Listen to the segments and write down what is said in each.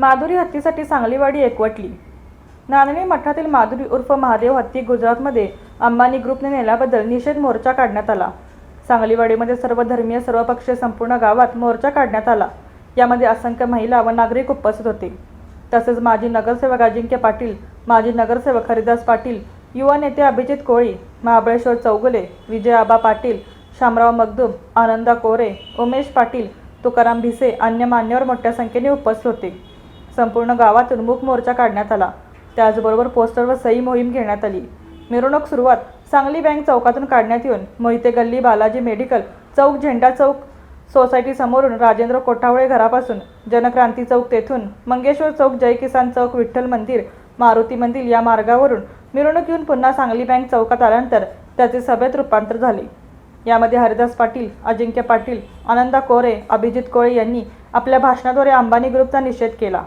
माधुरी हत्तीसाठी सांगलीवाडी एकवटली. नांदणी मठातील माधुरी उर्फ महादेव हत्ती गुजरातमध्ये अंबानी ग्रुपने नेल्याबद्दल निषेध मोर्चा काढण्यात आला. सांगलीवाडीमध्ये सर्व धर्मीय सर्वपक्षीय संपूर्ण गावात मोर्चा काढण्यात आला. यामध्ये असंख्य महिला व नागरिक उपस्थित होते. तसेच माजी नगरसेवक अजिंक्य पाटील माजी नगरसेवक हरिदास पाटील युवा नेते अभिजित कोळी महाबळेश्वर चौगुले विजय आबा पाटील शामराव मगदूम आनंदा कोरे उमेश पाटील तुकाराम भिसे अन्य मान्यवर मोठ्या संख्येने उपस्थित होते. संपूर्ण गावातून मूक मोर्चा काढण्यात आला. त्याचबरोबर पोस्टरवर सई मोहीम घेण्यात आली. मिरवणूक सुरुवात सांगली बँक चौकातून काढण्यात येऊन मोहिते गल्ली बालाजी मेडिकल चौक झेंडा चौक सोसायटी समोरून राजेंद्र कोठावळे घरापासून जनक्रांती चौक तेथून मंगेश्वर चौक जय किसान चौक विठ्ठल मंदिर मारुती मंदिर या मार्गावरून मिरवणूक येऊन पुन्हा सांगली बँक चौकात आल्यानंतर त्याचे सभेत रूपांतर झाले. यामध्ये हरिदास पाटील अजिंक्य पाटील आनंदा कोरे अभिजित कोळे यांनी आपल्या भाषणाद्वारे अंबानी ग्रुपचा निषेध केला.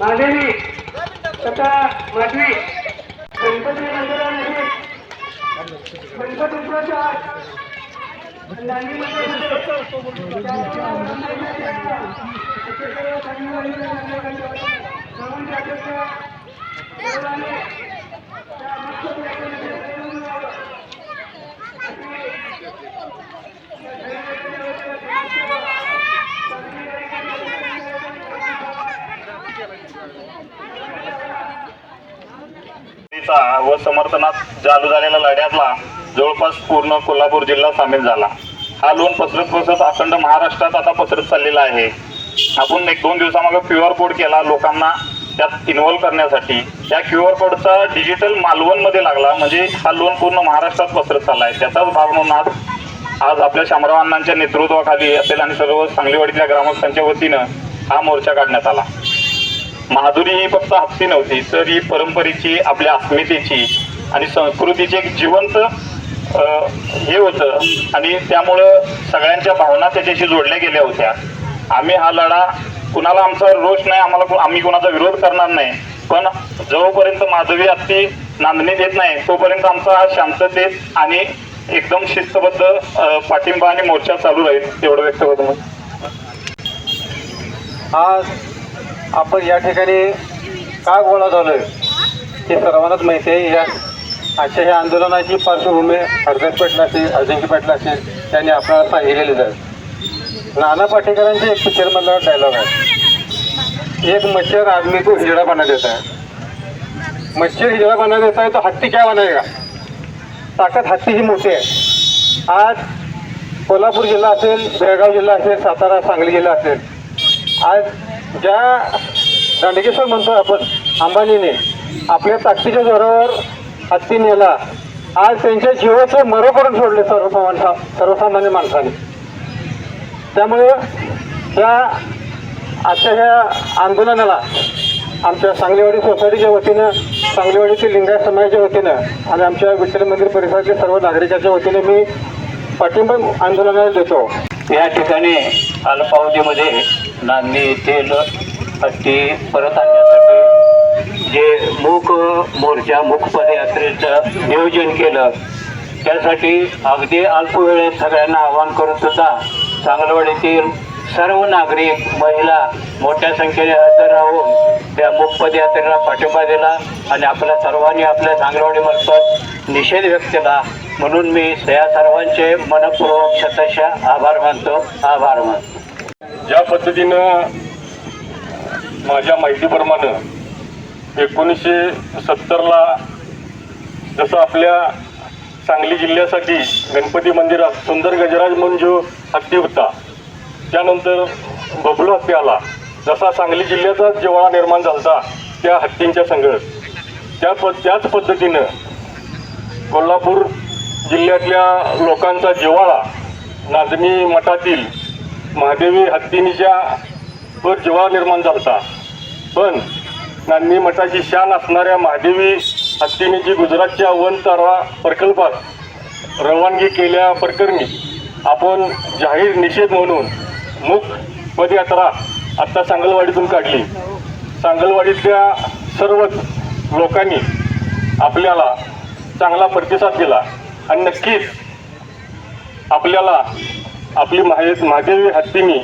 माधवी तथा माधवी गणपती मंदिरामध्ये गणपतीच्या उत्सवाच्या लढ्याचा व समर्थनात चालू झालेल्या लढ्यातला जवळपास पूर्ण कोल्हापूर जिल्हा सामील झाला. हा लोन पसरत पसरत अखंड महाराष्ट्रात आता पसरत चाललेला आहे. आपण एक दोन दिवसामागे क्यू आर कोड केला लोकांना त्यात इन्व्हॉल्व करण्यासाठी. त्या क्यू आर कोडचा डिजिटल मालवणमध्ये लागला म्हणजे हा लोन पूर्ण महाराष्ट्रात पसरत चालला आहे त्याचाच भाग म्हणून आज आज आपल्या शामराव अण्णांच्या नेतृत्वाखाली असेल आणि सर्व सांगलीवाडीतल्या ग्रामस्थांच्या वतीनं हा मोर्चा काढण्यात आला. महादुरी ही फक्त हत्ती नव्हती तर ही परंपरेची आपल्या अस्मितेची आणि संस्कृतीची एक जिवंत हे होतं. आणि त्यामुळं सगळ्यांच्या भावना त्याच्याशी जोडल्या गेल्या होत्या. आम्ही हा लढा कुणाला आमचा रोष नाही आम्हाला आम्ही कुणाचा विरोध करणार नाही. पण जोपर्यंत माधवी हत्ती नांदणी देत नाही तोपर्यंत आमचा हा शांततेत आणि एकदम शिस्तबद्ध पाठिंबा आणि मोर्चा चालू राहील तेवढं व्यक्त होतं आज आपण या ठिकाणी का गोळा झालोय हे सर्वांनाच माहिती आहे. या अशा ह्या आंदोलनाची पार्श्वभूमी हरदास पाटील असेल अजिंक्य पाटील असेल त्यांनी आपल्याला सांगितलेली आहे. नाना पाटेकरांचे एक पिक्चरमधला डायलॉग आहे. एक मच्छर आदमी को हिजड़ा बना देता है मच्छर हिजड़ा बना देता है तो हत्ती क्या बनाएगा ताकद हत्ती ही मोठी आहे. आज कोल्हापूर जिल्हा असेल बेळगाव जिल्हा असेल सातारा सांगली जिल्हा असेल आज ज्या दांडगेश्वर म्हणतो आपण अंबानीने आपल्या ताकदीच्या जोरावर हत्ती नेला. आज त्यांच्या जीवाचं मरो करून सोडले सर्वसामान्य सर्वसामान्य माणसाने. त्यामुळे त्या आजच्या ह्या आंदोलनाला आमच्या सांगलीवाडी सोसायटीच्या वतीनं सांगलीवाडीतील लिंगायत समाजाच्या वतीनं आणि आमच्या विठ्ठल मंदिर परिसरातील सर्व नागरिकांच्या वतीने मी पाठिंबा आंदोलनाला देतो. या ठिकाणी अल्पावधीमध्ये नांदी येथील हत्ती परत आणण्यासाठी जे मूक मोर्चा मूक पदयात्रेचं नियोजन केलं त्यासाठी अगदी अल्प वेळेत सगळ्यांना आवाहन करून सुद्धा सांगलवाडीतील सर्व नागरिक महिला मोठ्या संख्येने हजर राहून त्या मूक पदयात्रेला पाठिंबा दिला आणि आपल्या सर्वांनी आपल्या सांगलवाडीमार्फत निषेध व्यक्त केला. म्हणून मी या सर्वांचे मनपूर्वक शतशः आभार मानतो. आभार मानतो. ज्या पद्धतीनं माझ्या माहितीप्रमाणे एकोणीसशे सत्तरला जसं आपल्या सांगली जिल्ह्यासाठी गणपती मंदिरात सुंदर गजराज म्हणून जो हत्ती होता त्यानंतर बबलू हत्ती आला. जसा सांगली जिल्ह्याचा जिव्हाळा निर्माण झाला त्या हत्तींच्या संघर्ष त्या प त्याच पद्धतीनं कोल्हापूर जिल्ह्यातल्या लोकांचा जिव्हाळा नाजनी मठातील महादेवी हत्तीनीच्या वर जिव्हाळा निर्माण झाला पण नांदी मठाची शान असणाऱ्या महादेवी हत्तीनीची गुजरातच्या वन तारा प्रकल्पात रवानगी केल्या प्रकरणी आपण जाहीर निषेध म्हणून मुख पदयात्रा आत्ता सांगलवाडीतून काढली. सांगलवाडीतल्या सर्वच लोकांनी आपल्याला चांगला प्रतिसाद दिला. आणि नक्कीच आपल्याला आपली माहे महादेवी हत्तीनी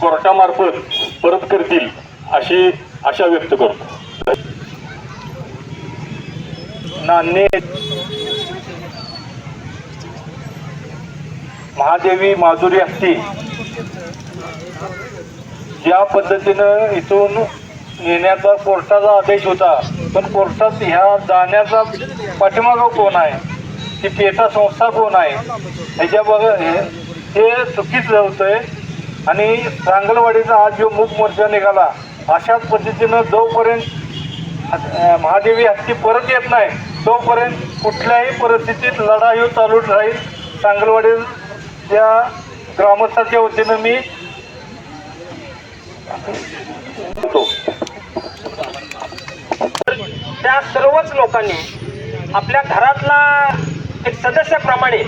कोर्टामार्फत परत करतील अशी आशा व्यक्त करतो. नान्हे महादेवी माधुरी हत्ती. ज्या पद्धतीनं इथून नेण्याचा कोर्टाचा आदेश होता पण कोर्टात ह्या जाण्याचा पाठीमागा कोण आहे? ती पेटा संस्था कोण आहे? ह्याच्या हे- हे चुकीचं होतंय. आणि सांगलवाडीचा आज जो मूक मोर्चा निघाला अशाच पद्धतीनं जोपर्यंत महादेवी हत्ती परत येत नाही तोपर्यंत कुठल्याही परिस्थितीत लढाई हो चालू राहील. सांगलवाडी ग्रामस्थाच्या वतीनं मी त्या सर्वच लोकांनी आपल्या घरातला एक सदस्याप्रमाणे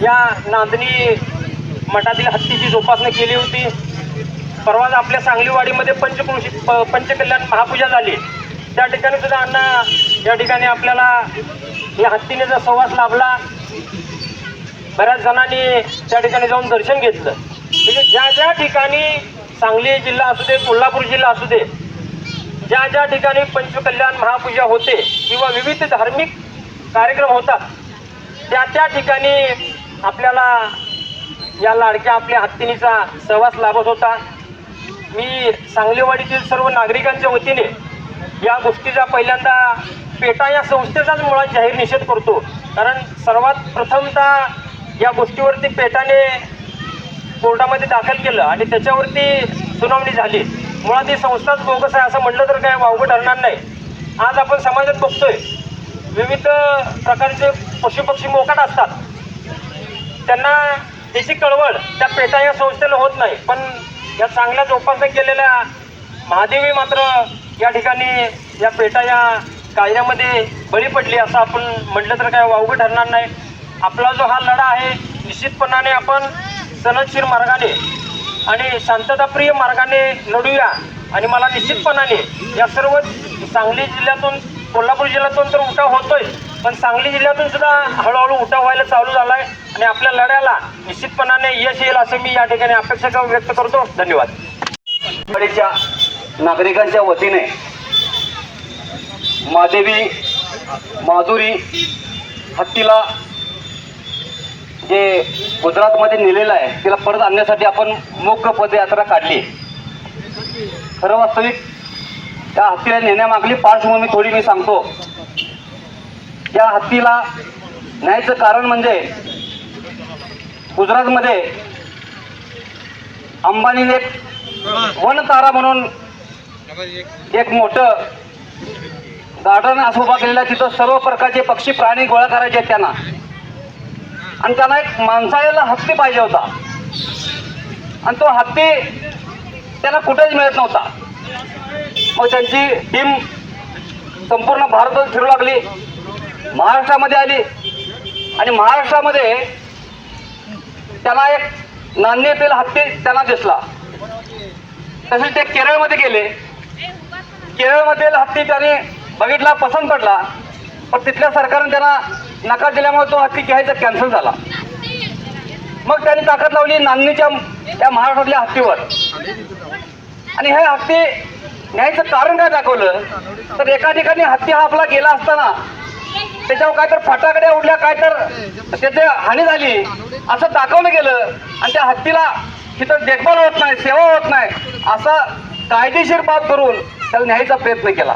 या नांदणी मठातील हत्तीची जोपासना केली होती. परवाच आपल्या सांगलीवाडीमध्ये पंचकृषी प- पंचकल्याण महापूजा झाली. त्या ठिकाणी सुद्धा अण्णा या ठिकाणी आपल्याला या हत्तीने जर सहवास लाभला बऱ्याच जणांनी त्या ठिकाणी जाऊन दर्शन घेतलं. म्हणजे ज्या ज्या ठिकाणी सांगली जिल्हा असू दे कोल्हापूर जिल्हा असू दे ज्या ज्या ठिकाणी पंचकल्याण महापूजा होते किंवा विविध धार्मिक कार्यक्रम होतात त्या त्या ठिकाणी आपल्याला या लाडक्या आपल्या हत्तीनीचा सहवास लाभत होता. मी सांगलीवाडीतील सर्व नागरिकांच्या वतीने या गोष्टीचा पहिल्यांदा पेटा या संस्थेचाच मुळात जाहीर निषेध करतो. कारण सर्वात प्रथमतः या गोष्टीवरती पेटाने कोर्टामध्ये दाखल केलं आणि त्याच्यावरती सुनावणी झाली. मुळात ही संस्थाच बोगस आहे असं म्हटलं तर काय वावगं ठरणार नाही. आज आपण समाजात बघतोय. विविध प्रकारचे पशुपक्षी मोकाट असतात त्यांना त्याची कळवळ त्या पेटा या संस्थेला होत नाही. पण या चांगल्या जोपासना केलेल्या महादेवी मात्र या ठिकाणी या पेटा या कायद्यामध्ये बळी पडली असं आपण म्हटलं तर काय वावगं ठरणार नाही. आपला जो हा लढा आहे निश्चितपणाने आपण सनदशीर मार्गाने आणि शांतताप्रिय मार्गाने लढूया. आणि मला निश्चितपणाने या सर्व सांगली जिल्ह्यातून कोल्हापूर जिल्ह्यातून तर उठाव होतोय पण सांगली जिल्ह्यातून सुद्धा हळूहळू उठाव व्हायला चालू झालाय आणि आपल्या लढ्याला निश्चितपणाने यश येईल असं मी या ठिकाणी अपेक्षा व्यक्त करतो. धन्यवाद. नागरिकांच्या वतीने महादेवी माधुरी हत्तीला जे गुजरातमध्ये नेलेलं आहे तिला परत आणण्यासाठी आपण मुख्य पदयात्रा काढली खरं वास्तविक त्या हत्तीला नेण्यामागली पार्श्वभूमी थोडी मी सांगतो. या हत्तीला न्यायचं कारण म्हणजे गुजरातमध्ये अंबानीने एक वनतारा म्हणून एक मोठं गार्डन असं उभा केलेला तिथं सर्व प्रकारचे पक्षी प्राणी गोळा करायचे त्यांना. आणि त्यांना एक माणसाळ्याला हत्ती पाहिजे होता. आणि तो हत्ती त्यांना कुठेच मिळत नव्हता. मग त्यांची टीम संपूर्ण भारतात फिरू लागली. महाराष्ट्रामध्ये आली. आणि महाराष्ट्रामध्ये त्यांना एक नांदेतील हत्ती त्यांना दिसला. तसेच ते केरळमध्ये गेले. केरळमधील हत्ती त्याने बघितला पसंत पडला. पण तिथल्या सरकारने त्यांना नकार दिल्यामुळे तो हत्ती घ्यायचा कॅन्सल झाला. मग त्यांनी ताकद लावली नांदणीच्या त्या महाराष्ट्रातल्या हत्तीवर. आणि हे हत्ती न्यायचं कारण काय दाखवलं? तर एका ठिकाणी हत्ती हा आपला गेला असताना त्याच्यावर काय तर फटाकड्या उडल्या काय तर त्याचे हानी झाली असं दाखवलं गेलं आणि त्या हत्तीला तिथं देखभाल होत नाही सेवा होत नाही असा कायदेशीर बाब करून त्याला न्यायचा प्रयत्न केला.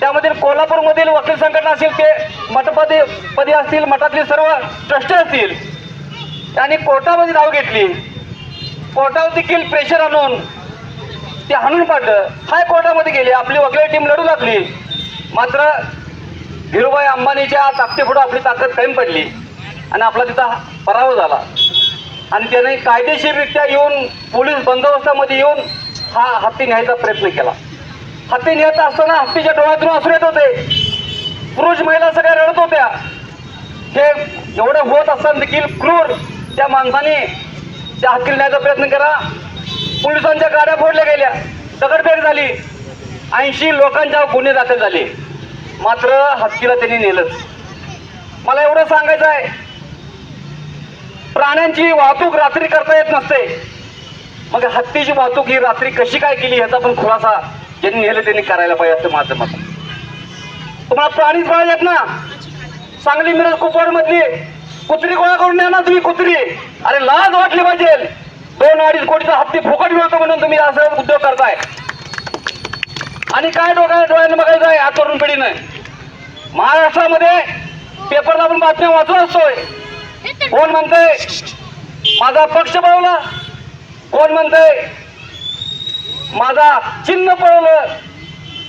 त्यामधील कोल्हापूरमधील वकील संघटना असेल ते मठपदी पदी असतील मठातले सर्व ट्रस्टी असतील त्यांनी कोर्टामध्ये धाव घेतली. कोर्टावर देखील प्रेशर आणून ते हाणून पाडलं हायकोर्टामध्ये गेले. आपली वकील टीम लढू लागली. मात्र धीरूभाई अंबानीच्या ताकदीपुढं आपली ताकद कमी पडली. आणि आपला तिथं पराभव झाला. आणि त्याने कायदेशीररित्या येऊन पोलीस बंदोबस्तामध्ये येऊन हा हत्ती न्यायचा प्रयत्न केला. हत्ती नेत असताना हत्तीच्या डोळ्यातून असू येत होते. पुरुष महिला सगळ्या रडत होत्या. हे एवढं होत असताना देखील क्रूर त्या माणसाने त्या हत्ती न्यायचा प्रयत्न केला. पोलिसांच्या गाड्या फोडल्या गेल्या. दगडफेक झाली. ऐंशी लोकांच्या गुन्हे दाखल झाले. मात्र हत्तीला त्यांनी नेलंच. मला एवढं सांगायचं आहे. प्राण्यांची वाहतूक रात्री करता येत नसते. मग हत्तीची वाहतूक ही रात्री कशी काय केली ह्याचा पण खुलासा ज्यांनी नेलं त्यांनी करायला पाहिजे असं माझं मत तुम्हाला प्राणीच पाहिजेत ना? सांगली मिरज कुपवाड मधली कुत्री गोळा करून द्या ना तुम्ही कुत्री. अरे लाज वाटली पाहिजे. दोन अडीच कोटीचा हप्ते फुकट मिळतो म्हणून तुम्ही असं उद्योग करताय. आणि काय डोक्या डोळ्यानं बघायचं आहे आज तरुण पिढीनं. महाराष्ट्रामध्ये पेपरला आपण बातम्या वाचत असतोय. कोण म्हणतंय? माझा पक्ष पळवला. कोण म्हणतंय? माझा चिन्ह पळवलं.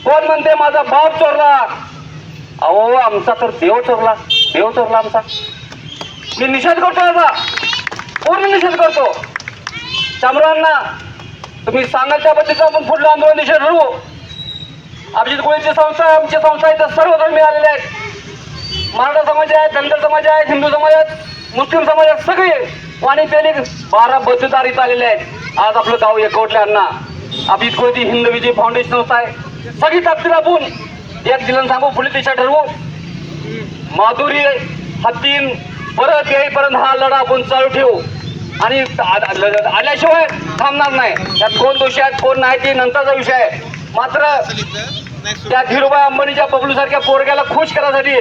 कोण म्हणते माझा बाप चोरला. अहो आमचा तर देव चोरला. देव चोरला आमचा. मी निषेध करतो याचा पूर्ण निषेध करतो. शामरावांना तुम्ही सांगाल त्या पद्धतीचं आपण पुढलं आंदोलन निषेध ठरवू. अभिजित गोळीची संस्था आमची संस्था इथं सर्व धर्मी आलेले आहेत. मराठा समाज आहे धनगर समाज आहे हिंदू समाज आहेत मुस्लिम समाज आहेत सगळे वाणी पेली बारा बद्धदार इथं आलेले आहेत. आज आपलं गाव एकवटल्यांना अभिजित गोळी हिंद विजय फाउंडेशन संस्था आहे. सगळी ताकदीला आपण एक दिलं सांगू पुढील दिशा ठरवू. माधुरी हत्तीन परत येईपर्यंत हा लढा आपण चालू ठेवू. आणि आल्याशिवाय थांबणार नाही. त्यात कोण दोषी आहेत कोण नाही ते नंतरचा विषय आहे. मात्र त्या धीरूभाई अंबानीच्या बबलू सारख्या पोरग्याला खुश करायसाठी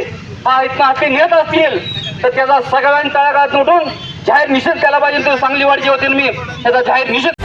हा इथनं हत्ती नेत असतील तर त्याचा सगळ्यांनी तळागाळात उठून जाहीर निषेध केला पाहिजे. तर सांगली वाढची होती मी त्याचा जाहीर निषेध